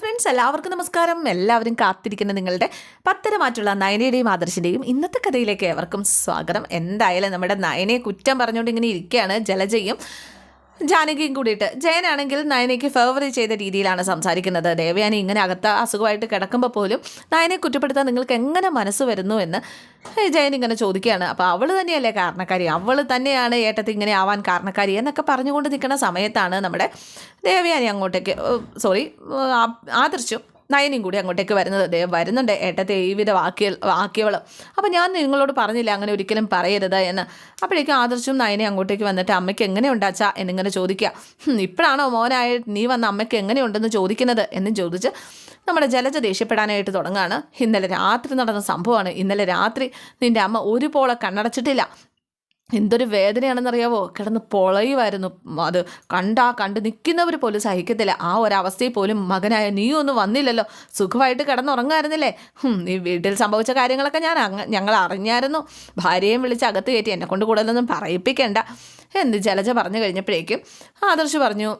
Friends എല്ലാവർക്കും നമസ്കാരം. എല്ലാവരും കാത്തിരിക്കുന്ന നിങ്ങളുടെ പത്തരമായിട്ടുള്ള നയനയുടെയും ആദർശിന്റെയും ഇന്നത്തെ കഥയിലേക്ക് ഏവർക്കും സ്വാഗതം. എന്തായാലും നമ്മുടെ നയനയെ കുറ്റം പറഞ്ഞുകൊണ്ട് ഇങ്ങനെ ഇരിക്കുകയാണ്. ജലജയും ജാനകിയും കൂടിയിട്ട്. ജയനാണെങ്കിൽ നയനയ്ക്ക് ഫേവർ ചെയ്ത രീതിയിലാണ് സംസാരിക്കുന്നത്. ദേവയാനി ഇങ്ങനെ അകത്ത അസുഖമായിട്ട് കിടക്കുമ്പോൾ പോലും നയനെ കുറ്റപ്പെടുത്താൻ നിങ്ങൾക്ക് എങ്ങനെ മനസ്സ് വരുന്നു എന്ന് ജയൻ ഇങ്ങനെ ചോദിക്കുകയാണ്. അപ്പോൾ അവൾ തന്നെയല്ലേ കാരണക്കാരി? അവൾ തന്നെയാണ് ഏട്ടത്തി ഇങ്ങനെ ആവാൻ കാരണക്കാരി എന്നൊക്കെ പറഞ്ഞുകൊണ്ട് നിൽക്കുന്ന സമയത്താണ് നമ്മുടെ ദേവയാനി അങ്ങോട്ടേക്ക് സോറി ആദർശും നയനും കൂടി അങ്ങോട്ടേക്ക് വരുന്നത്. ദേ വരുന്നുണ്ട് ഏട്ടത്തെ ഈ വിധ വാക്കിയ വാക്കിയവൾ അപ്പോൾ ഞാൻ നിങ്ങളോട് പറഞ്ഞില്ല അങ്ങനെ ഒരിക്കലും പറയരുത് എന്ന്. അപ്പോഴേക്കും ആദർശും നയനെ അങ്ങോട്ടേക്ക് വന്നിട്ട് അമ്മയ്ക്ക് എങ്ങനെയുണ്ട് ഉണ്ടാച്ചാ എന്നിങ്ങനെ ചോദിക്കുക. "ഹും, ഇപ്പോഴാണോ മോനായ നീ വന്ന അമ്മയ്ക്ക് എങ്ങനെയുണ്ടെന്ന് ചോദിക്കുന്നത്? എന്നും ചോദിച്ച് നമ്മുടെ ജലജ ദേഷ്യപ്പെടാനായിട്ട് തുടങ്ങുകയാണ്. ഇന്നലെ രാത്രി നടന്ന സംഭവമാണ്. ഇന്നലെ രാത്രി നിന്റെ അമ്മ ഒരു പോളെ കണ്ണടച്ചിട്ടില്ല. എന്തൊരു വേദനയാണെന്നറിയാവോ? കിടന്ന് പൊളയുമായിരുന്നു അത് കണ്ടാ കണ്ട് നിൽക്കുന്നവർ പോലും സഹിക്കത്തില്ല. ആ ഒരവസ്ഥയിൽ പോലും മകനായ നീ ഒന്നും വന്നില്ലല്ലോ. സുഖമായിട്ട് കിടന്നുറങ്ങായിരുന്നില്ലേ? ഈ വീട്ടിൽ സംഭവിച്ച കാര്യങ്ങളൊക്കെ ഞാൻ ഞങ്ങൾ അറിഞ്ഞായിരുന്നു. ഭാര്യയും വിളിച്ച് അകത്ത് കയറ്റി എന്നെ കൊണ്ട് കൂടുതലൊന്നും പറയിപ്പിക്കേണ്ട. എന്ന് ജലജ പറഞ്ഞു കഴിഞ്ഞപ്പോഴേക്കും ആദർശ് പറഞ്ഞു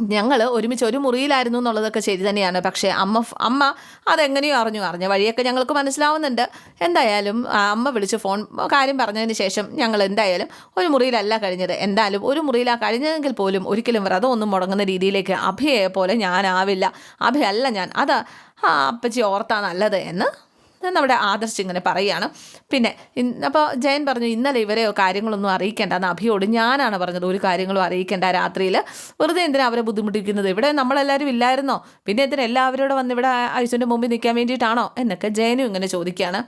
ഞങ്ങൾ ഒരുമിച്ച് ഒരു മുറിയിലായിരുന്നു എന്നുള്ളതൊക്കെ ശരി തന്നെയാണ്. പക്ഷേ അമ്മ അമ്മ അതെങ്ങനെയോ അറിഞ്ഞു അറിഞ്ഞ. വഴിയൊക്കെ ഞങ്ങൾക്ക് മനസ്സിലാവുന്നുണ്ട്. എന്തായാലും അമ്മ വിളിച്ച് ഫോൺ കാര്യം പറഞ്ഞതിന് ശേഷം ഞങ്ങൾ എന്തായാലും ഒരു മുറിയിലല്ല കഴിഞ്ഞത്. എന്തായാലും ഒരു മുറിയിലാണ് കഴിഞ്ഞതെങ്കിൽ പോലും ഒരിക്കലും വ്രതമൊന്നും മുടങ്ങുന്ന രീതിയിലേക്ക് അഭയെ പോലെ ഞാനാവില്ല. അഭയല്ല ഞാൻ. അത് ആ അപ്പച്ചി ഓർത്താ നല്ലത് എന്ന് നമ്മുടെ ആദർശ് ഇങ്ങനെ പറയുകയാണ്. പിന്നെ അപ്പോൾ ജയൻ പറഞ്ഞു ഇന്നലെ ഇവരെ കാര്യങ്ങളൊന്നും അറിയിക്കേണ്ട എന്ന് അഭിയോട് ഞാനാണ് പറഞ്ഞത്. ഒരു കാര്യങ്ങളും അറിയിക്കേണ്ട രാത്രിയിൽ. വെറുതെ എന്തിനാ അവരെ ബുദ്ധിമുട്ടിക്കുന്നത്? ഇവിടെ നമ്മളെല്ലാവരും ഇല്ലായിരുന്നോ? പിന്നെ എന്തിനാ എല്ലാവരോടും വന്ന് ഇവിടെ ഐശ്വന്റെ മുമ്പിൽ നിൽക്കാൻ വേണ്ടിയിട്ടാണോ? എന്നൊക്കെ ജയനും ഇങ്ങനെ ചോദിക്കുകയാണ്.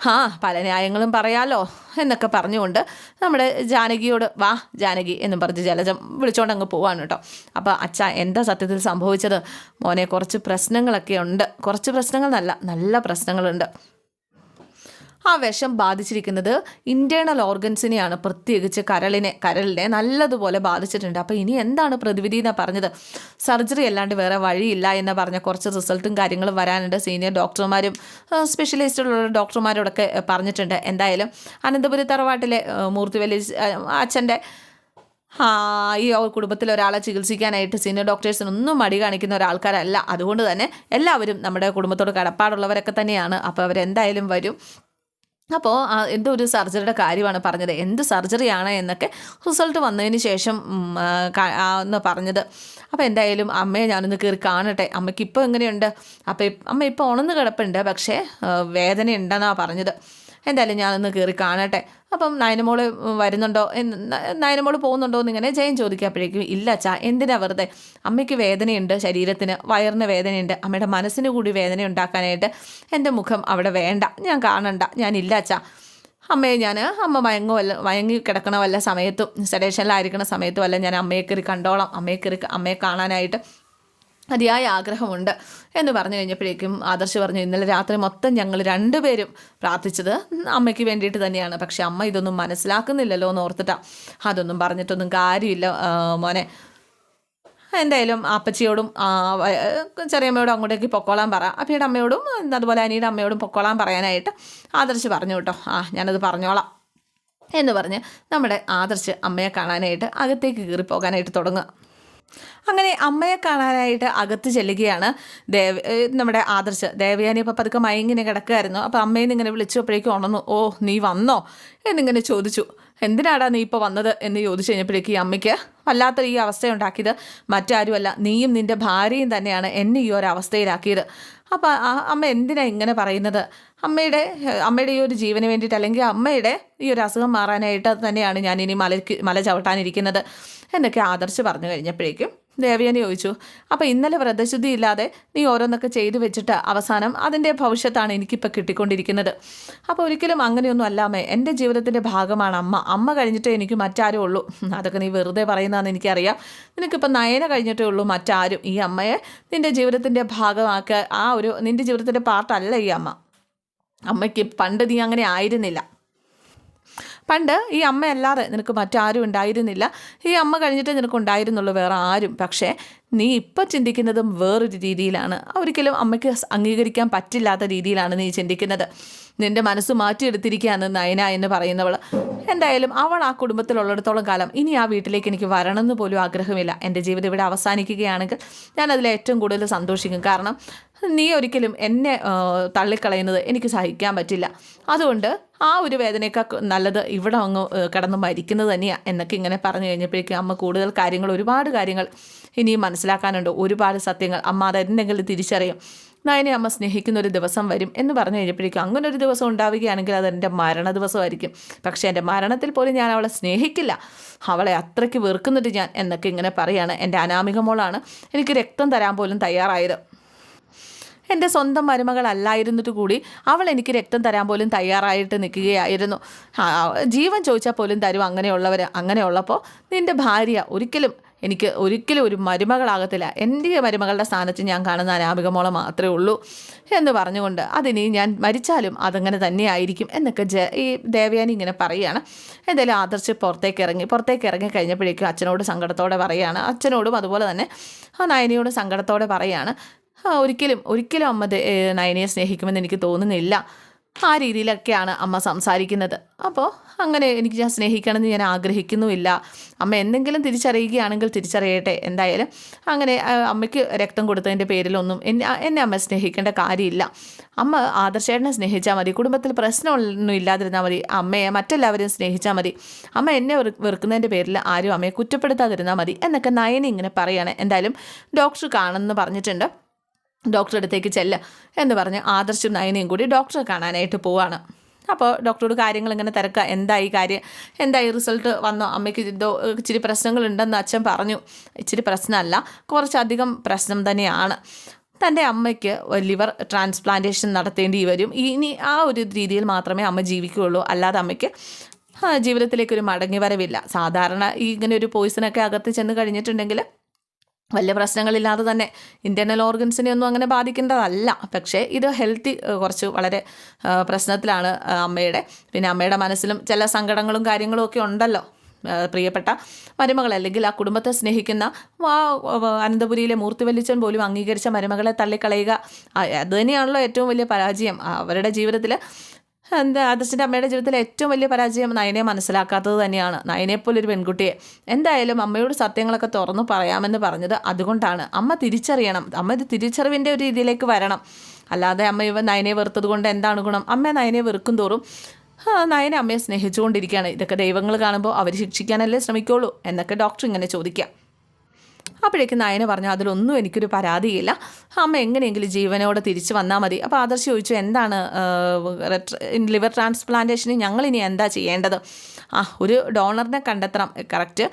ആ പല ന്യായങ്ങളും പറയാലോ എന്നൊക്കെ പറഞ്ഞുകൊണ്ട് നമ്മുടെ ജാനകിയോട് വാ ജാനകി എന്നും പറഞ്ഞ് ജലജം വിളിച്ചോണ്ട് അങ്ങ് പോവാണ് കേട്ടോ. അപ്പോൾ അച്ഛ എന്താ സത്യത്തിൽ സംഭവിച്ചത്? മോനെ കുറച്ച് പ്രശ്നങ്ങളൊക്കെ ഉണ്ട്. കുറച്ച് പ്രശ്നങ്ങൾ നല്ല നല്ല പ്രശ്നങ്ങളുണ്ട്. ആ വിഷം ബാധിച്ചിരിക്കുന്നത് ഇന്റേണൽ ഓർഗൻസിനെയാണ് പ്രത്യേകിച്ച് കരളിനെ കരളിനെ നല്ലതുപോലെ ബാധിച്ചിട്ടുണ്ട്. അപ്പോൾ ഇനി എന്താണ് പ്രതിവിധി എന്ന് പറഞ്ഞത്? സർജറി അല്ലാണ്ട് വേറെ വഴിയില്ല എന്ന് പറഞ്ഞ കുറച്ച് റിസൾട്ടും കാര്യങ്ങളും വരാനുണ്ട്. സീനിയർ ഡോക്ടർമാരും സ്പെഷ്യലിസ്റ്റുള്ള ഡോക്ടർമാരോടൊക്കെ പറഞ്ഞിട്ടുണ്ട്. എന്തായാലും അനന്തപുരി തറവാട്ടിലെ മൂർത്തി ഏഹ്, അച്ഛന്റെ ഈ കുടുംബത്തിൽ ഒരാളെ ചികിത്സിക്കാനായിട്ട് സീനിയർ ഡോക്ടേഴ്സിനൊന്നും മടി കാണിക്കുന്ന ഒരാൾക്കാരല്ല. അതുകൊണ്ട് തന്നെ എല്ലാവരും നമ്മുടെ കുടുംബത്തോട് കടപ്പാടുള്ളവരൊക്കെ തന്നെയാണ്. അപ്പോൾ അവരെന്തായാലും വരും. അപ്പോൾ എന്തോ ഒരു സർജറിയുടെ കാര്യമാണ് പറഞ്ഞത്. എന്ത് സർജറിയാണ് എന്നൊക്കെ റിസൾട്ട് വന്നതിന് ശേഷം എന്ന് പറഞ്ഞത്. അപ്പോൾ എന്തായാലും അമ്മയെ ഞാനൊന്ന് കയറി കാണട്ടെ. അമ്മയ്ക്ക് ഇപ്പോൾ എങ്ങനെയുണ്ട്? അപ്പോൾ അമ്മ ഇപ്പോൾ ഉണന്ന് കിടപ്പുണ്ട്. പക്ഷേ വേദന ഉണ്ടെന്നാണ് പറഞ്ഞത്. എന്തായാലും ഞാനൊന്ന് കയറി കാണട്ടെ. അപ്പം നയനമോൾ വരുന്നുണ്ടോ? നയനമോൾ പോകുന്നുണ്ടോ എന്നിങ്ങനെ ജയൻ ചോദിക്കുമ്പോഴേക്കും ഇല്ല അച്ഛാ എന്തിനാ വെറുതെ? അമ്മയ്ക്ക് വേദനയുണ്ട് ശരീരത്തിന് വയറിന് വേദനയുണ്ട് അമ്മയുടെ മനസ്സിന് കൂടി വേദന ഉണ്ടാക്കാനായിട്ട് എന്റെ മുഖം അവിടെ വേണ്ട ഞാൻ കാണണ്ട ഞാൻ ഇല്ല അച്ഛാ. അമ്മയെ ഞാൻ അമ്മ മയങ്ങോ വല്ല മയങ്ങി കിടക്കണ വല്ല സമയത്തും സെഡേഷനിലായിരിക്കണ സമയത്തും അല്ല ഞാൻ അമ്മയെ കയറി കണ്ടോളാം അമ്മയെ കയറി അമ്മയെ കാണാനായിട്ട് അതിയായ ആഗ്രഹമുണ്ട് എന്ന് പറഞ്ഞു കഴിഞ്ഞപ്പോഴേക്കും ആദർശ് പറഞ്ഞു ഇന്നലെ രാത്രി മൊത്തം ഞങ്ങൾ രണ്ടുപേരും പ്രാർത്ഥിച്ചത് അമ്മയ്ക്ക് വേണ്ടിയിട്ട് തന്നെയാണ്. പക്ഷെ അമ്മ ഇതൊന്നും മനസ്സിലാക്കുന്നില്ലല്ലോ എന്ന് ഓർത്തിട്ടാ. അതൊന്നും പറഞ്ഞിട്ടൊന്നും കാര്യമില്ല മോനെ. എന്തായാലും അപ്പച്ചിയോടും ചെറിയമ്മയോടും അങ്ങോട്ടേക്ക് പൊക്കോളാൻ പറ. അപ്പയുടെ അമ്മയോടും അതുപോലെ അനിയുടെ അമ്മയോടും പൊക്കോളാൻ പറയാനായിട്ട് ആദർശ് പറഞ്ഞു കേട്ടോ. ആ ഞാനത് പറഞ്ഞോളാം. എന്ന് പറഞ്ഞ് നമ്മുടെ ആദർശ് അമ്മയെ കാണാനായിട്ട് അകത്തേക്ക് കയറി പോകാനായിട്ട് തുടങ്ങുക. അങ്ങനെ അമ്മയെ കാണാനായിട്ട് അകത്ത് ചെല്ലുകയാണ് ദേവ നമ്മുടെ ആദർശ്. ദേവയാനി അപ്പം പതുക്കെ മയങ്ങിനെ കിടക്കുമായിരുന്നു അപ്പോൾ അമ്മേനെ ഇങ്ങനെ വിളിച്ചപ്പോഴേക്കും ഉണർന്നു ഓ നീ വന്നോ? എന്നിങ്ങനെ ചോദിച്ചു. എന്തിനാടാ നീ ഇപ്പോൾ വന്നത്? എന്ന് ചോദിച്ചു കഴിഞ്ഞപ്പോഴേക്കും ഈ അമ്മയ്ക്ക് വല്ലാത്ത ഈ അവസ്ഥയുണ്ടാക്കിയത്. മറ്റാരുമല്ല നീയും നിന്റെ ഭാര്യയും തന്നെയാണ് എന്നെ ഈ ഒരു അവസ്ഥയിലാക്കിയത് അപ്പോൾ ആ അമ്മ എന്തിനാണ് ഇങ്ങനെ പറയുന്നത്? അമ്മയുടെ അമ്മയുടെ ഈ ഒരു ജീവന് വേണ്ടിയിട്ട് അല്ലെങ്കിൽ അമ്മയുടെ ഈ ഒരു അസുഖം മാറാനായിട്ട് തന്നെയാണ് ഞാൻ ഇനി മലയ്ക്ക് മല ചവിട്ടാനിരിക്കുന്നത്. എന്നൊക്കെ ആദർശ് പറഞ്ഞു കഴിഞ്ഞപ്പോഴേക്കും ദേവയാനി ചോദിച്ചു അപ്പോൾ ഇന്നലെ വ്രതശുദ്ധി ഇല്ലാതെ നീ ഓരോന്നൊക്കെ ചെയ്തു വെച്ചിട്ട് അവസാനം അതിന്റെ ഭവിഷ്യത്താണ് എനിക്കിപ്പോൾ കിട്ടിക്കൊണ്ടിരിക്കുന്നത്. അപ്പോൾ ഒരിക്കലും അങ്ങനെയൊന്നും അല്ലാമേ എന്റെ ജീവിതത്തിന്റെ ഭാഗമാണ് അമ്മ. അമ്മ കഴിഞ്ഞിട്ടേ എനിക്ക് മറ്റാരും ഉള്ളൂ. അതൊക്കെ നീ വെറുതെ പറയുന്നതെന്ന് എനിക്കറിയാം. നിനക്കിപ്പോൾ നയന കഴിഞ്ഞിട്ടേ ഉള്ളൂ മറ്റാരും. ഈ അമ്മയെ നിന്റെ ജീവിതത്തിന്റെ ഭാഗമാക്കുക ആ ഒരു നിന്റെ ജീവിതത്തിന്റെ പാർട്ടല്ല ഈ അമ്മ. അമ്മയ്ക്ക് പണ്ട് നീ അങ്ങനെ ആയിരുന്നില്ല. പണ്ട് ഈ അമ്മയല്ലാതെ നിനക്ക് മറ്റാരും ഉണ്ടായിരുന്നില്ല. ഈ അമ്മ കഴിഞ്ഞിട്ടേ നിനക്ക് ഉണ്ടായിരുന്നുള്ളൂ വേറെ ആരും. പക്ഷേ നീ ഇപ്പം ചിന്തിക്കുന്നതും വേറൊരു രീതിയിലാണ്. ഒരിക്കലും അമ്മയ്ക്ക് അംഗീകരിക്കാൻ പറ്റില്ലാത്ത രീതിയിലാണ് നീ ചിന്തിക്കുന്നത്. നിന്റെ മനസ്സ് മാറ്റിയെടുത്തിരിക്കുകയാണ് നയന എന്ന് പറയുന്നവൾ. എന്തായാലും അവൾ ആ കുടുംബത്തിലുള്ളിടത്തോളം കാലം ഇനി ആ വീട്ടിലേക്ക് എനിക്ക് വരണമെന്ന് പോലും ആഗ്രഹമില്ല. എന്റെ ജീവിതം ഇവിടെ അവസാനിക്കുകയാണെങ്കിൽ ഞാൻ അതിൽ ഏറ്റവും കൂടുതൽ സന്തോഷിക്കും. കാരണം നീ ഒരിക്കലും എന്നെ തള്ളിക്കളയുന്നത് എനിക്ക് സഹിക്കാൻ പറ്റില്ല. അതുകൊണ്ട് ആ ഒരു വേദനയൊക്കെ നല്ലത് ഇവിടെ അങ്ങ് കിടന്ന് മരിക്കുന്നത് തന്നെയാണ് എന്നൊക്കെ ഇങ്ങനെ പറഞ്ഞു കഴിഞ്ഞപ്പോഴേക്കും അമ്മ കൂടുതൽ കാര്യങ്ങൾ ഒരുപാട് കാര്യങ്ങൾ ഇനിയും മനസ്സിലാക്കാനുണ്ട് ഒരുപാട് സത്യങ്ങൾ. അമ്മ അതെന്തെങ്കിലും തിരിച്ചറിയും. നയനെ അമ്മ സ്നേഹിക്കുന്ന ഒരു ദിവസം വരും എന്ന് പറഞ്ഞു കഴിഞ്ഞപ്പോഴേക്കും അങ്ങനെ ഒരു ദിവസം ഉണ്ടാവുകയാണെങ്കിൽ അത് എന്റെ മരണ ദിവസമായിരിക്കും. പക്ഷേ എന്റെ മരണത്തിൽ പോലും ഞാൻ അവളെ സ്നേഹിക്കില്ല. അവളെ അത്രയ്ക്ക് വെറുക്കുന്നുണ്ട് ഞാൻ എന്നൊക്കെ ഇങ്ങനെ പറയാണ് എന്റെ അനാമിക മോളാണ്. എനിക്ക് രക്തം തരാൻ പോലും തയ്യാറായത്. എന്റെ സ്വന്തം മരുമകളല്ലായിരുന്നിട്ട് കൂടി അവൾ എനിക്ക് രക്തം തരാൻ പോലും തയ്യാറായിട്ട് നിൽക്കുകയായിരുന്നു. ജീവൻ ചോദിച്ചാൽ പോലും തരും അങ്ങനെയുള്ളവർ അങ്ങനെയുള്ളപ്പോൾ നിന്റെ ഭാര്യ ഒരിക്കലും എനിക്ക് ഒരിക്കലും ഒരു മരുമകളാകത്തില്ല. എന്റെ മരുമകളുടെ സ്ഥാനത്ത് ഞാൻ കാണുന്ന അനാമികമോളം മാത്രമേ ഉള്ളൂ എന്ന് പറഞ്ഞുകൊണ്ട് അതിനി ഞാൻ മരിച്ചാലും അതങ്ങനെ തന്നെയായിരിക്കും എന്നൊക്കെ ജ ഈ ദേവയാനി ഇങ്ങനെ പറയുകയാണ്. എന്തായാലും ആദർശ് പുറത്തേക്ക് ഇറങ്ങി പുറത്തേക്ക് ഇറങ്ങി കഴിഞ്ഞപ്പോഴേക്കും അച്ഛനോട് സങ്കടത്തോടെ പറയുകയാണ്. അച്ഛനോടും അതുപോലെ തന്നെ ആ നയനിയോട് സങ്കടത്തോടെ പറയുകയാണ്. ഒരിക്കലും ഒരിക്കലും അമ്മ നയനയെ സ്നേഹിക്കുമെന്ന് എനിക്ക് തോന്നുന്നില്ല. ആ രീതിയിലൊക്കെയാണ് അമ്മ സംസാരിക്കുന്നത്. അപ്പോൾ അങ്ങനെ എനിക്ക് ഞാൻ സ്നേഹിക്കണമെന്ന് ഞാൻ ആഗ്രഹിക്കുന്നുമില്ല. അമ്മ എന്തെങ്കിലും തിരിച്ചറിയുകയാണെങ്കിൽ തിരിച്ചറിയട്ടെ എന്തായാലും. അങ്ങനെ അമ്മയ്ക്ക് രക്തം കൊടുത്തതിന്റെ പേരിലൊന്നും എന്നെ എന്നെ അമ്മ സ്നേഹിക്കേണ്ട കാര്യമില്ല. അമ്മ ആദർശേട്ടനെ സ്നേഹിച്ചാൽ മതി. കുടുംബത്തിൽ പ്രശ്നമൊന്നും ഇല്ലാതിരുന്നാൽ മതി. അമ്മയെ മറ്റെല്ലാവരെയും സ്നേഹിച്ചാൽ മതി. അമ്മ എന്നെ വെറുക്കുന്നതിന്റെ പേരിൽ ആരും അമ്മയെ കുറ്റപ്പെടുത്താതിരുന്നാൽ മതി എന്നൊക്കെ നയനി ഇങ്ങനെ പറയുകയാണ് എന്തായാലും ഡോക്ടർ കാണുമെന്ന് പറഞ്ഞിട്ടുണ്ട്. ഡോക്ടറെ അടുത്തേക്ക് ചെല്ല എന്ന് പറഞ്ഞ് ആദർശും നയനയും കൂടി ഡോക്ടറെ കാണാനായിട്ട് പോവാണ്. അപ്പോൾ ഡോക്ടറോട് കാര്യങ്ങൾ ഇങ്ങനെ തിരക്കുക. എന്തായി കാര്യം? എന്തായി റിസൾട്ട് വന്നോ? അമ്മയ്ക്ക് ഇതോ ഇച്ചിരി പ്രശ്നങ്ങളുണ്ടെന്ന് അച്ഛൻ പറഞ്ഞു. ഇച്ചിരി പ്രശ്നമല്ല കുറച്ചധികം പ്രശ്നം തന്നെയാണ്. തന്റെ അമ്മയ്ക്ക് ലിവർ ട്രാൻസ്പ്ലാന്റേഷൻ നടത്തേണ്ടി വരും. ഇനി ആ ഒരു രീതിയിൽ മാത്രമേ അമ്മ ജീവിക്കുകയുള്ളൂ. അല്ലാതെ അമ്മയ്ക്ക് ജീവിതത്തിലേക്കൊരു മടങ്ങി വരവില്ല. സാധാരണ ഈ ഇങ്ങനെ ഒരു പോയിസണൊക്കെ അകത്ത് ചെന്ന് കഴിഞ്ഞിട്ടുണ്ടെങ്കിൽ വലിയ പ്രശ്നങ്ങളില്ലാതെ തന്നെ ഇന്റേർണൽ ഓർഗൻസിനെ ഒന്നും അങ്ങനെ ബാധിക്കേണ്ടതല്ല. പക്ഷേ ഇത് ഹെൽത്തി കുറച്ച് വളരെ പ്രശ്നത്തിലാണ് അമ്മയുടെ. പിന്നെ അമ്മയുടെ മനസ്സിലും ചില സങ്കടങ്ങളും കാര്യങ്ങളും ഒക്കെ ഉണ്ടല്ലോ. പ്രിയപ്പെട്ട മരുമകൾ അല്ലെങ്കിൽ ആ കുടുംബത്തെ സ്നേഹിക്കുന്ന ആ അനന്തപുരിയിലെ മൂർത്തിവല്ലിച്ചൻ പോലും അംഗീകരിച്ച മരുമകളെ തള്ളിക്കളയുക അത് തന്നെയാണല്ലോ ഏറ്റവും വലിയ പരാജയം. അവരുടെ ജീവിതത്തിൽ എന്താ? ആദർശിന്റെ അമ്മയുടെ ജീവിതത്തിൽ ഏറ്റവും വലിയ പരാജയം നയനെ മനസ്സിലാക്കാത്തത് തന്നെയാണ്. നയനെപ്പോലൊരു പെൺകുട്ടിയെ. എന്തായാലും അമ്മയോട് സത്യങ്ങളൊക്കെ തുറന്നു പറയാമെന്ന് പറഞ്ഞത് അതുകൊണ്ടാണ്. അമ്മ തിരിച്ചറിയണം. അമ്മ ഇത് തിരിച്ചറിവിന്റെ ഒരു രീതിയിലേക്ക് വരണം. അല്ലാതെ അമ്മ ഇവ നയനെ വെറുത്തത് കൊണ്ട് എന്താണ് ഗുണം? അമ്മ നയനെ വെറുക്കും തോറും നയനെ അമ്മയെ സ്നേഹിച്ചുകൊണ്ടിരിക്കുകയാണ്. ഇതൊക്കെ ദൈവങ്ങൾ കാണുമ്പോൾ അവർ ശിക്ഷിക്കാനല്ലേ ശ്രമിക്കുള്ളൂ എന്നൊക്കെ ഡോക്ടർ ഇങ്ങനെ ചോദിക്കാം അപ്പോഴേക്കും നയന പറഞ്ഞു അതിലൊന്നും എനിക്കൊരു പരാതിയില്ല. അമ്മ എങ്ങനെയെങ്കിലും ജീവനോടെ തിരിച്ചു വന്നാൽ മതി. അപ്പോൾ ആദർശ് ചോദിച്ചു എന്താണ് ലിവർ ട്രാൻസ്പ്ലാന്റേഷന് ഞങ്ങളിനി എന്താ ചെയ്യേണ്ടത്? ആ ഒരു ഡോണറിനെ കണ്ടെത്തണം. കറക്റ്റ്.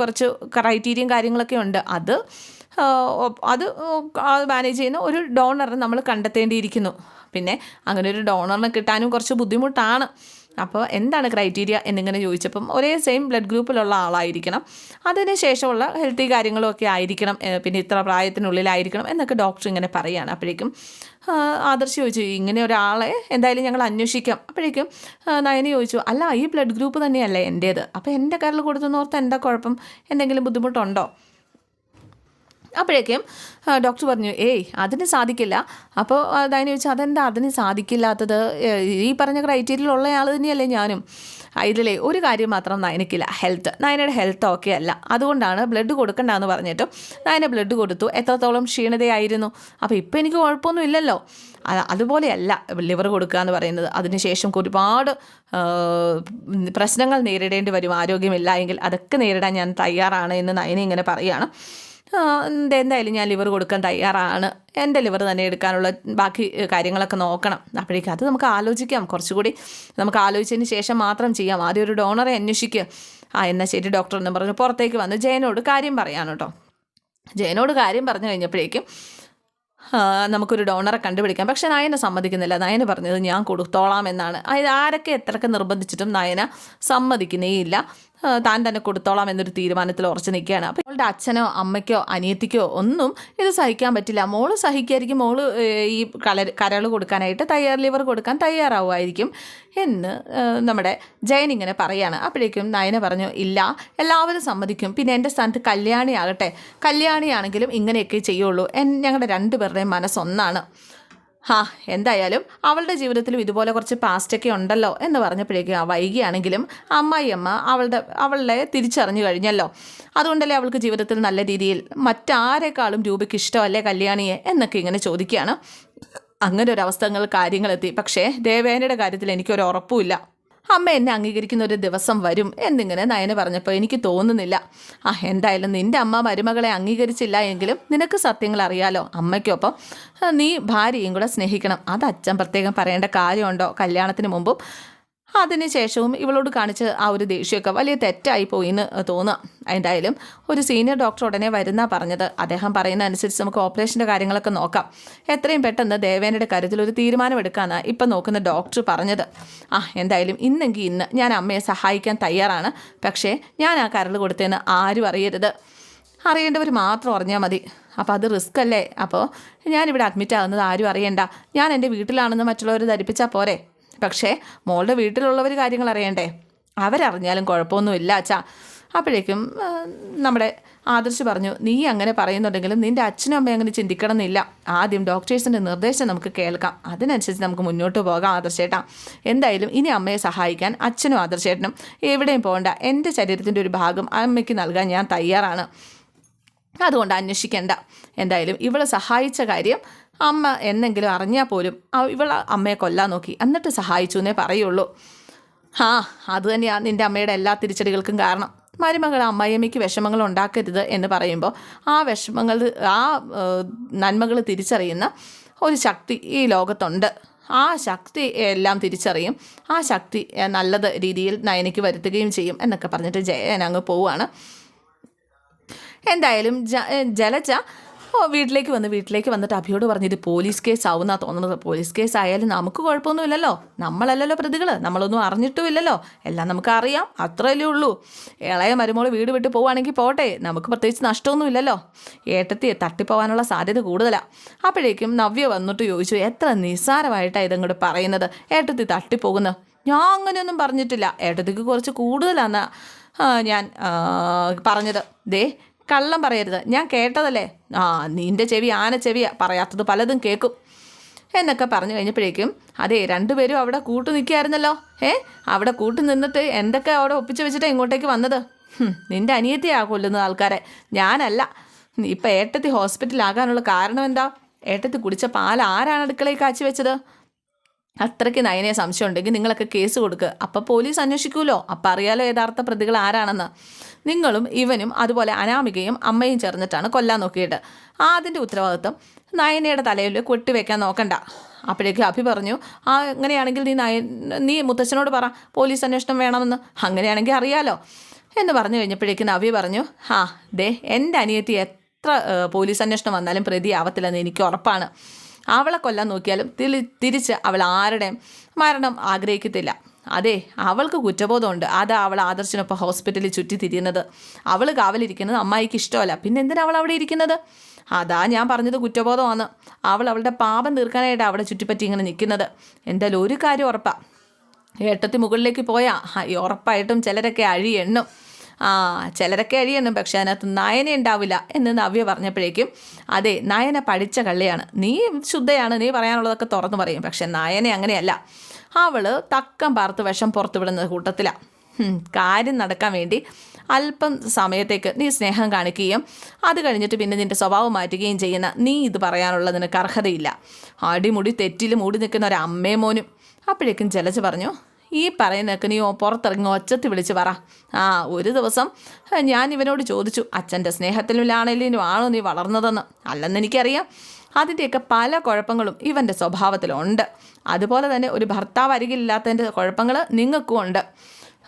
കുറച്ച് ക്രൈറ്റീരിയയും കാര്യങ്ങളൊക്കെ ഉണ്ട്. അത് അത് മാനേജ് ചെയ്യുന്ന ഒരു ഡോണറെ നമ്മൾ കണ്ടെത്തേണ്ടിയിരിക്കുന്നു. പിന്നെ അങ്ങനെ ഒരു ഡോണറിനെ കിട്ടാനും കുറച്ച് ബുദ്ധിമുട്ടാണ്. അപ്പോൾ എന്താണ് ക്രൈറ്റീരിയ എന്നിങ്ങനെ ചോദിച്ചപ്പം ഒരേ സെയിം ബ്ലഡ് ഗ്രൂപ്പിലുള്ള ആളായിരിക്കണം. അതിന് ശേഷമുള്ള ഹെൽത്തി കാര്യങ്ങളൊക്കെ ആയിരിക്കണം പിന്നെ ഇത്ര പ്രായത്തിനുള്ളിലായിരിക്കണം എന്നൊക്കെ ഡോക്ടർ ഇങ്ങനെ പറയുകയാണ് അപ്പോഴേക്കും ആദർശ് ചോദിച്ചു ഇങ്ങനെ ഒരാളെ എന്തായാലും ഞങ്ങൾ അന്വേഷിക്കാം. അപ്പോഴേക്കും നയനി ചോദിച്ചു അല്ല ഈ ബ്ലഡ് ഗ്രൂപ്പ് തന്നെയല്ലേ എന്റേത്? അപ്പോൾ എന്റെ കരൾ കൊടുത്തെന്നോർത്ത് എന്താ കുഴപ്പം? എന്തെങ്കിലും ബുദ്ധിമുട്ടുണ്ടോ? അപ്പോഴേക്കും ഡോക്ടർ പറഞ്ഞു ഏയ് അതിന് സാധിക്കില്ല. അപ്പോൾ അതായത് ചോദിച്ചാൽ അതെന്താ? അതിന് സാധിക്കില്ലാത്തത്? ഈ പറഞ്ഞ ക്രൈറ്റീരിയയിലുള്ള ആൾ തന്നെയല്ലേ ഞാനും. ഇതിലെ ഒരു കാര്യം മാത്രം നയനക്കില്ല ഹെൽത്ത് നയനയുടെ ഹെൽത്ത് ഓക്കെ അല്ല. അതുകൊണ്ടാണ് ബ്ലഡ് കൊടുക്കണ്ടെന്ന് പറഞ്ഞിട്ട് നയന ബ്ലഡ് കൊടുത്തു. എത്രത്തോളം ക്ഷീണതയായിരുന്നു? അപ്പോൾ ഇപ്പോൾ എനിക്ക് കുഴപ്പമൊന്നും ഇല്ലല്ലോ. അതുപോലെയല്ല ലിവർ കൊടുക്കുക എന്ന് പറയുന്നത്. അതിനുശേഷം ഒരുപാട് പ്രശ്നങ്ങൾ നേരിടേണ്ടി വരും. ആരോഗ്യമില്ല എങ്കിൽ അതൊക്കെ നേരിടാൻ ഞാൻ തയ്യാറാണ് എന്ന് നയന ഇങ്ങനെ പറയുകയാണ്. എന്തായാലും ഞാൻ ലിവർ കൊടുക്കാൻ തയ്യാറാണ്. എന്റെ ലിവർ തന്നെ എടുക്കാനുള്ള ബാക്കി കാര്യങ്ങളൊക്കെ നോക്കണം. അപ്പോഴേക്കും അത് നമുക്ക് ആലോചിക്കാം. കുറച്ചുകൂടി നമുക്ക് ആലോചിച്ചതിന് ശേഷം മാത്രം ചെയ്യാം. ആദ്യം ഒരു ഡോണറെ അന്വേഷിക്കുക ആ എന്നാൽ ശരി ഡോക്ടർ എന്ന് പറഞ്ഞു. പുറത്തേക്ക് വന്ന് ജയനോട് കാര്യം പറയാൻ കേട്ടോ. ജയനോട് കാര്യം പറഞ്ഞു കഴിഞ്ഞപ്പോഴേക്കും നമുക്കൊരു ഡോണറെ കണ്ടുപിടിക്കാം. പക്ഷേ നയന സമ്മതിക്കുന്നില്ല. നയന പറഞ്ഞത് ഞാൻ കൊടുത്തോളാം എന്നാണ്. അതായത് ആരൊക്കെ എത്രയൊക്കെ നിർബന്ധിച്ചിട്ടും നയന സമ്മതിക്കുന്നേയില്ല. താൻ തന്നെ കൊടുത്തോളാം എന്നൊരു തീരുമാനത്തിൽ ഉറച്ചു നിൽക്കുകയാണ്. അപ്പോൾ അവളുടെ അച്ഛനോ അമ്മയ്ക്കോ അനിയത്തിക്കോ ഒന്നും ഇത് സഹിക്കാൻ പറ്റില്ല. മോൾ സഹിക്കായിരിക്കും. മോൾ ഈ കല കരൾ കൊടുക്കാനായിട്ട് തയ്യാർ ലിവർ കൊടുക്കാൻ തയ്യാറാവുമായിരിക്കും എന്ന് നമ്മുടെ ജയൻ ഇങ്ങനെ പറയാണ്. അപ്പോഴേക്കും നയന പറഞ്ഞു ഇല്ല എല്ലാവരും സമ്മതിക്കും. പിന്നെ എന്റെ സ്ഥാനത്ത് കല്യാണി ആകട്ടെ കല്യാണിയാണെങ്കിലും ഇങ്ങനെയൊക്കെ ചെയ്യുള്ളൂ. ഞങ്ങളുടെ രണ്ടുപേരുടെയും മനസ്സൊന്നാണ്. ഹാ എന്തായാലും അവളുടെ ജീവിതത്തിലും ഇതുപോലെ കുറച്ച് പാസ്റ്റൊക്കെ ഉണ്ടല്ലോ എന്ന് പറഞ്ഞപ്പോഴേക്കും വൈകിയാണെങ്കിലും അമ്മായിയമ്മ അവളുടെ അവളെ തിരിച്ചറിഞ്ഞു കഴിഞ്ഞല്ലോ. അതുകൊണ്ടല്ലേ അവൾക്ക് ജീവിതത്തിൽ നല്ല രീതിയിൽ മറ്റാരെക്കാളും രൂപയ്ക്ക് ഇഷ്ടമല്ലേ കല്യാണിയെ എന്നൊക്കെ ഇങ്ങനെ ചോദിക്കുകയാണ്. അങ്ങനെ ഒരു അവസ്ഥകൾ കാര്യങ്ങളെത്തി. പക്ഷേ ദേവേനയുടെ കാര്യത്തിൽ എനിക്കൊരു ഉറപ്പുമില്ല അമ്മ എന്നെ അംഗീകരിക്കുന്ന ഒരു ദിവസം വരും എന്നിങ്ങനെ നയന പറഞ്ഞപ്പോൾ എനിക്ക് തോന്നുന്നില്ല. ആ എന്തായാലും നിന്റെ അമ്മ മരുമകളെ അംഗീകരിച്ചില്ല എങ്കിലും നിനക്ക് സത്യങ്ങൾ അറിയാലോ അമ്മയ്ക്കൊപ്പം. നീ ഭാര്യയും കൂടെ സ്നേഹിക്കണം. അത് അച്ഛൻ പ്രത്യേകം പറയേണ്ട കാര്യമുണ്ടോ? കല്യാണത്തിന് മുമ്പും അതിന് ശേഷവും ഇവളോട് കാണിച്ച ആ ഒരു ദേഷ്യമൊക്കെ വലിയ തെറ്റായി പോയി എന്ന് തോന്നുക എന്തായാലും ഒരു സീനിയർ ഡോക്ടർ ഉടനെ വരുന്ന പറഞ്ഞത്. അദ്ദേഹം പറയുന്ന അനുസരിച്ച് നമുക്ക് ഓപ്പറേഷന്റെ കാര്യങ്ങളൊക്കെ നോക്കാം. എത്രയും പെട്ടെന്ന് ദേവേനയുടെ കാര്യത്തിൽ ഒരു തീരുമാനമെടുക്കാമെന്നാണ് ഇപ്പം നോക്കുന്ന ഡോക്ടർ പറഞ്ഞത്. ആ എന്തായാലും ഇന്നെങ്കിൽ ഇന്ന് ഞാൻ അമ്മയെ സഹായിക്കാൻ തയ്യാറാണ്. പക്ഷേ ഞാൻ ആ കരൾ കൊടുത്തതെന്ന് ആരും അറിയരുത്. അറിയേണ്ടവർ മാത്രം അറിഞ്ഞാൽ മതി. അപ്പോൾ അത് റിസ്ക് അല്ലേ? അപ്പോൾ ഞാനിവിടെ അഡ്മിറ്റ് ആകുന്നത് ആരും അറിയണ്ട. ഞാൻ എന്റെ വീട്ടിലാണെന്ന് മറ്റുള്ളവർ ധരിപ്പിച്ചാൽ പോരെ? പക്ഷേ മോളുടെ വീട്ടിലുള്ളവർ കാര്യങ്ങൾ അറിയണ്ടേ? അവരറിഞ്ഞാലും കുഴപ്പമൊന്നുമില്ല അച്ഛാ. അപ്പോഴേക്കും നമ്മുടെ ആദർശ് പറഞ്ഞു നീ അങ്ങനെ പറയുന്നുണ്ടെങ്കിലും നിന്റെ അച്ഛനും അമ്മയും അങ്ങനെ ചിന്തിക്കണം എന്നില്ല ആദ്യം ഡോക്ടേഴ്സിന്റെ നിർദ്ദേശം നമുക്ക് കേൾക്കാം. അതിനനുസരിച്ച് നമുക്ക് മുന്നോട്ട് പോകാം ആദർശേട്ടാ എന്തായാലും ഇനി അമ്മയെ സഹായിക്കാൻ അച്ഛനും ആദർശേട്ടനും എവിടെയും പോകണ്ട. എന്റെ ശരീരത്തിന്റെ ഒരു ഭാഗം അമ്മയ്ക്ക് നൽകാൻ ഞാൻ തയ്യാറാണ്. അതുകൊണ്ട് അന്വേഷിക്കേണ്ട. എന്തായാലും ഇവളെ സഹായിച്ച കാര്യം അമ്മ എന്നെങ്കിലും അറിഞ്ഞാൽ പോലും ഇവൾ അമ്മയെ കൊല്ലാൻ നോക്കി. എന്നിട്ട് സഹായിച്ചു എന്നേ പറയുള്ളൂ. ആ അത് തന്നെയാണ് നിന്റെ അമ്മയുടെ എല്ലാ തിരിച്ചടികൾക്കും കാരണം. മരുമകൾ അമ്മായിയമ്മയ്ക്ക് വിഷമങ്ങൾ ഉണ്ടാക്കരുത് എന്ന് പറയുമ്പോൾ ആ വിഷമങ്ങൾ ആ നന്മകൾ തിരിച്ചറിയുന്ന ഒരു ശക്തി ഈ ലോകത്തുണ്ട്. ആ ശക്തി എല്ലാം തിരിച്ചറിയും. ആ ശക്തി നല്ലത് രീതിയിൽ നയനയ്ക്ക് വരുത്തുകയും ചെയ്യും എന്നൊക്കെ പറഞ്ഞിട്ട് ജയൻ അങ്ങ് പോവുകയാണ്. എന്തായാലും ജലജ വീട്ടിലേക്ക് വന്ന് വീട്ടിലേക്ക് വന്നിട്ട് അഭിയോട് പറഞ്ഞിട്ട് പോലീസ് കേസ് ആവുന്നാ തോന്നുന്നത്. പോലീസ് കേസ് ആയാലും നമുക്ക് കുഴപ്പമൊന്നുമില്ലല്ലോ. നമ്മളല്ലല്ലോ പ്രതികൾ നമ്മളൊന്നും അറിഞ്ഞിട്ടുമില്ലല്ലോ. എല്ലാം നമുക്ക് അറിയാം. അത്രയല്ലേ ഉള്ളൂ. ഇളയ മരുമോൾ വീട് വിട്ട് പോവുകയാണെങ്കിൽ പോട്ടെ. നമുക്ക് പ്രത്യേകിച്ച് നഷ്ടമൊന്നുമില്ലല്ലോ. ഏട്ടത്തി തട്ടിപ്പോവാനുള്ള സാധ്യത കൂടുതലാണ് അപ്പോഴേക്കും നവ്യ വന്നിട്ട് ചോദിച്ചു എത്ര നിസ്സാരമായിട്ടാണ് ഇതങ്ങോട്ട് പറയുന്നത്? ഏട്ടത്തി തട്ടിപ്പോകുന്നു? ഞാൻ അങ്ങനെയൊന്നും പറഞ്ഞിട്ടില്ല. ഏട്ടത്തിക്ക് കുറച്ച് കൂടുതലാണ് ഞാൻ പറഞ്ഞത്. ദേ കള്ളം പറയരുത്. ഞാൻ കേട്ടതല്ലേ? ആ നിന്റെ ചെവി ആന ചെവിയാ പറയാത്തത് പലതും കേൾക്കും. എന്നൊക്കെ പറഞ്ഞു കഴിഞ്ഞപ്പോഴേക്കും അതെ രണ്ടുപേരും അവിടെ കൂട്ടു നിൽക്കുകയായിരുന്നല്ലോ. ഏ അവിടെ കൂട്ടു നിന്നിട്ട് എന്തൊക്കെ അവിടെ ഒപ്പിച്ച് വെച്ചിട്ടാണ് ഇങ്ങോട്ടേക്ക് വന്നത്? നിന്റെ അനിയത്തിയാ കൊല്ലുന്നത് ആൾക്കാരെ. ഞാനല്ല. ഇപ്പം ഏട്ടത്തി ഹോസ്പിറ്റലാകാനുള്ള കാരണം എന്താ? ഏട്ടത്തി കുടിച്ച പാൽ ആരാണ് അടുക്കളയിൽ കാച്ചി വെച്ചത്? അത്രയ്ക്ക് നയനെ സംശയം ഉണ്ടെങ്കിൽ നിങ്ങളൊക്കെ കേസ് കൊടുക്കുക അപ്പോൾ പോലീസ് അന്വേഷിക്കുമല്ലോ അപ്പം അറിയാലോ യഥാർത്ഥ പ്രതികൾ ആരാണെന്ന്. നിങ്ങളും ഇവനും അതുപോലെ അനാമികയും അമ്മയും ചേർന്നിട്ടാണ് കൊല്ലാൻ നോക്കിയിട്ട് അതിന്റെ ഉത്തരവാദിത്വം നയനയുടെ തലയിൽ കൊട്ടിവെക്കാൻ നോക്കണ്ട. അപ്പോഴേക്കും അഭി പറഞ്ഞു ആ അങ്ങനെയാണെങ്കിൽ നീ നയ നീ മുത്തച്ഛനോട് പറ. പോലീസ് അന്വേഷണം വേണമെന്ന്. അങ്ങനെയാണെങ്കിൽ അറിയാലോ. എന്ന് പറഞ്ഞു കഴിഞ്ഞപ്പോഴേക്കും അഭി പറഞ്ഞു ആ ദേ എന്റെ അനിയത്തി എത്ര പോലീസ് അന്വേഷണം വന്നാലും പ്രതി ആവത്തില്ലെന്ന് എനിക്ക് ഉറപ്പാണ്. അവളെ കൊല്ലാൻ നോക്കിയാലും തിരി തിരിച്ച് അവൾ ആരുടെയും മരണം ആഗ്രഹിക്കത്തില്ല. അതെ അവൾക്ക് കുറ്റബോധമുണ്ട്. അതാ അവൾ ആദർശിനൊപ്പം ഹോസ്പിറ്റലിൽ ചുറ്റി തിരിയുന്നത്. അവൾ കാവലിരിക്കുന്നത് അമ്മായിക്ക് ഇഷ്ടമല്ല. പിന്നെ എന്തിനാണ് അവൾ അവിടെ ഇരിക്കുന്നത്? അതാ ഞാൻ പറഞ്ഞത് കുറ്റബോധമാണ്. അവൾ അവളുടെ പാപം തീർക്കാനായിട്ട് അവിടെ ചുറ്റിപ്പറ്റി ഇങ്ങനെ നിൽക്കുന്നത്. എന്തായാലും ഒരു കാര്യം ഉറപ്പാണ് ഏട്ടത്തി മുകളിലേക്ക് പോയാൽ ഉറപ്പായിട്ടും ചിലരൊക്കെ അഴി എണ്ണും ആ ചിലരൊക്കെ അഴിയണം പക്ഷെ അതിനകത്ത് നയന ഉണ്ടാവില്ല എന്ന് നവ്യ പറഞ്ഞപ്പോഴേക്കും അതെ നയന പഠിച്ച കള്ളിയാണ്. നീ ശുദ്ധയാണ് നീ പറയാനുള്ളതൊക്കെ തുറന്നു പറയും. പക്ഷെ നയന അങ്ങനെയല്ല. അവൾ തക്കം പാർത്ത് വിഷം പുറത്തു വിടുന്ന കൂട്ടത്തിലാണ് കാര്യം നടക്കാൻ വേണ്ടി അല്പം സമയത്തേക്ക് നീ സ്നേഹം കാണിക്കുകയും അത് കഴിഞ്ഞിട്ട് പിന്നെ നിന്റെ സ്വഭാവം മാറ്റുകയും ചെയ്യുന്ന നീ ഇത് പറയാനുള്ള നിനക്ക് അർഹതയില്ല. അടിമുടി തെറ്റിൽ മൂടി നിൽക്കുന്ന ഒരു അമ്മേ മോനും. അപ്പോഴേക്കും ജലജ പറഞ്ഞു ഈ പറയുന്നതൊക്കെ നീ പുറത്തിറങ്ങി ഒച്ചത്തി വിളിച്ച് പറ. ആ ഒരു ദിവസം ഞാൻ ഇവനോട് ചോദിച്ചു അച്ഛന്റെ സ്നേഹത്തിലാണേലും ആണോ നീ വളർന്നതെന്ന്? അല്ലെന്ന് എനിക്കറിയാം. അതിന്റെയൊക്കെ പല കുഴപ്പങ്ങളും ഇവന്റെ സ്വഭാവത്തിലുണ്ട്. അതുപോലെ തന്നെ ഒരു ഭർത്താവ് അരികിലില്ലാത്തതിന്റെ കുഴപ്പങ്ങൾ നിങ്ങൾക്കും ഉണ്ട്.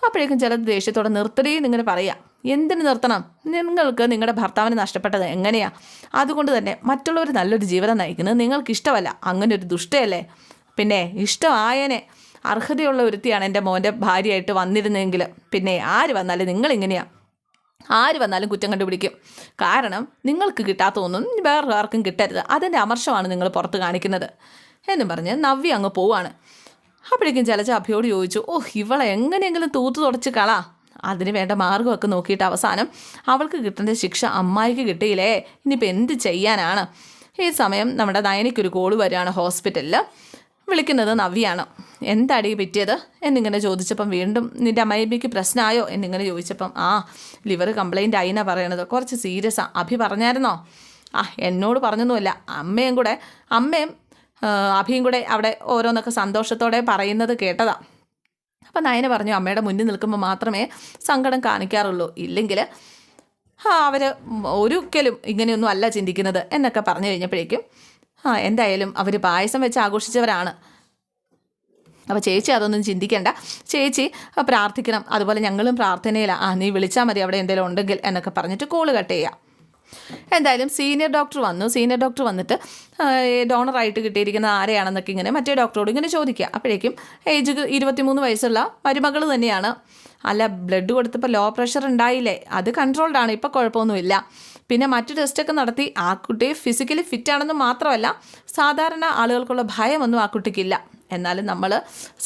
അപ്പോഴേക്കും ചിലത് ദേഷ്യത്തോടെ നിർത്തടി നിങ്ങൾ പറയാം. എന്തിനു നിർത്തണം? നിങ്ങൾക്ക് നിങ്ങളുടെ ഭർത്താവിനെ നഷ്ടപ്പെട്ടത് എങ്ങനെയാണ് അതുകൊണ്ട് തന്നെ മറ്റുള്ളവർ നല്ലൊരു ജീവിതം നയിക്കുന്നത് നിങ്ങൾക്ക് ഇഷ്ടമല്ല അങ്ങനെ ഒരു ദുഷ്ടയല്ലേ? പിന്നെ ഇഷ്ടമായനെ. അർഹതയുള്ള ഒരുത്തിയാണ് എന്റെ മോന്റെ ഭാര്യയായിട്ട് വന്നിരുന്നെങ്കിൽ. പിന്നെ ആര് വന്നാലും നിങ്ങളിങ്ങനെയാണ് ആര് വന്നാലും കുറ്റം കണ്ടുപിടിക്കും. കാരണം നിങ്ങൾക്ക് കിട്ടാത്തൊന്നും വേറെ ആർക്കും കിട്ടരുത്. അതിന്റെ അമർഷമാണ് നിങ്ങൾ പുറത്ത് കാണിക്കുന്നത്. എന്നും പറഞ്ഞ് നവ്യ അങ്ങ് പോവാണ്. അപ്പോഴേക്കും ജലജ അഭിയോട് ചോദിച്ചു ഓ ഇവളെ എങ്ങനെയെങ്കിലും തൂത്ത് തുടച്ച് കളാ. അതിന് വേണ്ട മാർഗമൊക്കെ നോക്കിയിട്ട് അവസാനം അവൾക്ക് കിട്ടേണ്ട ശിക്ഷ അമ്മായിക്ക് കിട്ടിയില്ലേ? ഇനിയിപ്പോൾ എന്ത് ചെയ്യാനാണ്? ഈ സമയം നമ്മുടെ നയനിക്കൊരു കോൾ വരികയാണ് ഹോസ്പിറ്റലിൽ വിളിക്കുന്നത് നവ്യാണ്. എന്താടി പറ്റിയത്? എന്നിങ്ങനെ ചോദിച്ചപ്പം വീണ്ടും നിന്റെ അമ്മയമ്മയ്ക്ക് പ്രശ്നമായോ? എന്നിങ്ങനെ ചോദിച്ചപ്പം ആ ലിവർ കംപ്ലൈന്റ് ആയിന്നാ പറയണത്. കുറച്ച് സീരിയസാണ് അഭി പറഞ്ഞായിരുന്നോ? ആ എന്നോട് പറഞ്ഞൊന്നുമില്ല. അമ്മയും കൂടെ അമ്മയും അഭിയും കൂടെ അവിടെ ഓരോന്നൊക്കെ സന്തോഷത്തോടെ പറയുന്നത് കേട്ടതാ. അപ്പം നയന പറഞ്ഞു അമ്മയുടെ മുന്നിൽ നിൽക്കുമ്പോൾ മാത്രമേ സങ്കടം കാണിക്കാറുള്ളൂ. ഇല്ലെങ്കിൽ അവർ ഒരിക്കലും ഇങ്ങനെയൊന്നും അല്ല ചിന്തിക്കുന്നത് എന്നൊക്കെ പറഞ്ഞു കഴിഞ്ഞപ്പോഴേക്കും ആ എന്തായാലും അവർ പായസം വെച്ച് ആഘോഷിച്ചവരാണ്. അപ്പോൾ ചേച്ചി അതൊന്നും ചിന്തിക്കേണ്ട. ചേച്ചി പ്രാർത്ഥിക്കണം. അതുപോലെ ഞങ്ങളും പ്രാർത്ഥനയിലാണ് ആ നീ വിളിച്ചാൽ മതി അവിടെ എന്തെങ്കിലും ഉണ്ടെങ്കിൽ എന്നൊക്കെ പറഞ്ഞിട്ട് കോൾ കട്ട് ചെയ്യാം. എന്തായാലും സീനിയർ ഡോക്ടർ വന്നു. സീനിയർ ഡോക്ടർ വന്നിട്ട് ഡോണറായിട്ട് കിട്ടിയിരിക്കുന്ന ആരെയാണെന്നൊക്കെ ഇങ്ങനെ മറ്റേ ഡോക്ടറോട് ഇങ്ങനെ ചോദിക്കുക. അപ്പോഴേക്കും ഏജ് ഇരുപത്തിമൂന്ന് വയസ്സുള്ള മരുമകൾ തന്നെയാണ്. അല്ല ബ്ലഡ് കൊടുത്തപ്പോൾ ലോ പ്രഷർ ഉണ്ടായില്ലേ? അത് കൺട്രോൾഡാണ് ഇപ്പോൾ കുഴപ്പമൊന്നുമില്ല. പിന്നെ മറ്റു ടെസ്റ്റൊക്കെ നടത്തി ആ കുട്ടി ഫിസിക്കലി ഫിറ്റ് ആണെന്ന് മാത്രമല്ല സാധാരണ ആളുകൾക്കുള്ള ഭയമൊന്നും ആ കുട്ടിക്കില്ല. എന്നാലും നമ്മൾ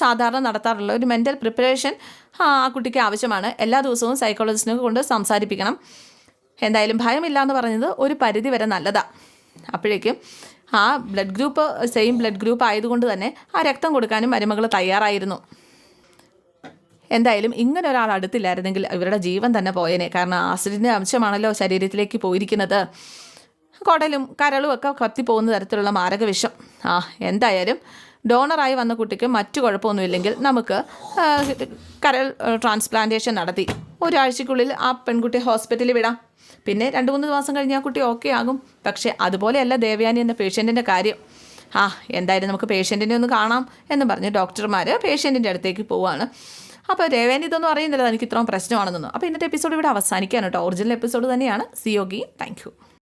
സാധാരണ നടത്താറുള്ള ഒരു മെന്റൽ പ്രിപ്പറേഷൻ ആ കുട്ടിക്ക് ആവശ്യമാണ്. എല്ലാ ദിവസവും സൈക്കോളജിസ്റ്റിനെ കൊണ്ട് സംസാരിപ്പിക്കണം. എന്തായാലും ഭയമില്ല എന്ന് പറഞ്ഞത് ഒരു പരിധി വരെ നല്ലതാണ് അപ്പോഴേക്കും ആ blood group same blood group ആയതുകൊണ്ട് തന്നെ ആ രക്തം കൊടുക്കാനും മരുമകൾ തയ്യാറായിരുന്നു. എന്തായാലും ഇങ്ങനെ ഒരാൾ അടുത്തില്ലായിരുന്നെങ്കിൽ ഇവരുടെ ജീവൻ തന്നെ പോയേനെ. കാരണം ആസിഡിന്റെ അംശമാണല്ലോ ശരീരത്തിലേക്ക് പോയിരിക്കുന്നത്. കുടലും കരളും ഒക്കെ കത്തിപ്പോകുന്ന തരത്തിലുള്ള മാരകവിഷം. ആ എന്തായാലും ഡോണറായി വന്ന കുട്ടിക്ക് മറ്റു കുഴപ്പമൊന്നുമില്ലെങ്കിൽ നമുക്ക് കരൾ ട്രാൻസ്പ്ലാന്റേഷൻ നടത്തി. ഒരാഴ്ചക്കുള്ളിൽ ആ പെൺകുട്ടി ഹോസ്പിറ്റലിൽ വിടാം. പിന്നെ രണ്ട് മൂന്ന് മാസം കഴിഞ്ഞ് ആ കുട്ടി ഓക്കെ ആകും. പക്ഷേ അതുപോലെയല്ല ദേവയാനി എന്ന പേഷ്യന്റിന്റെ കാര്യം. ആ എന്തായാലും നമുക്ക് പേഷ്യന്റിനെ ഒന്ന് കാണാം എന്ന് പറഞ്ഞ് ഡോക്ടർമാർ പേഷ്യന്റിന്റെ അടുത്തേക്ക് പോവുകയാണ് അപ്പോൾ ദേവേനി ഇതൊന്നും അറിയുന്നില്ല എനിക്ക് ഇത്രയും പ്രശ്നമാണെന്നൊന്നും. അപ്പോൾ ഇന്നത്തെ എപ്പിസോഡ് ഇവിടെ അവസാനിക്കാനോ കേട്ടോ. ഒറിജിനൽ എപ്പിസോഡ് തന്നെയാണ്. സിയോഗി താങ്ക് യു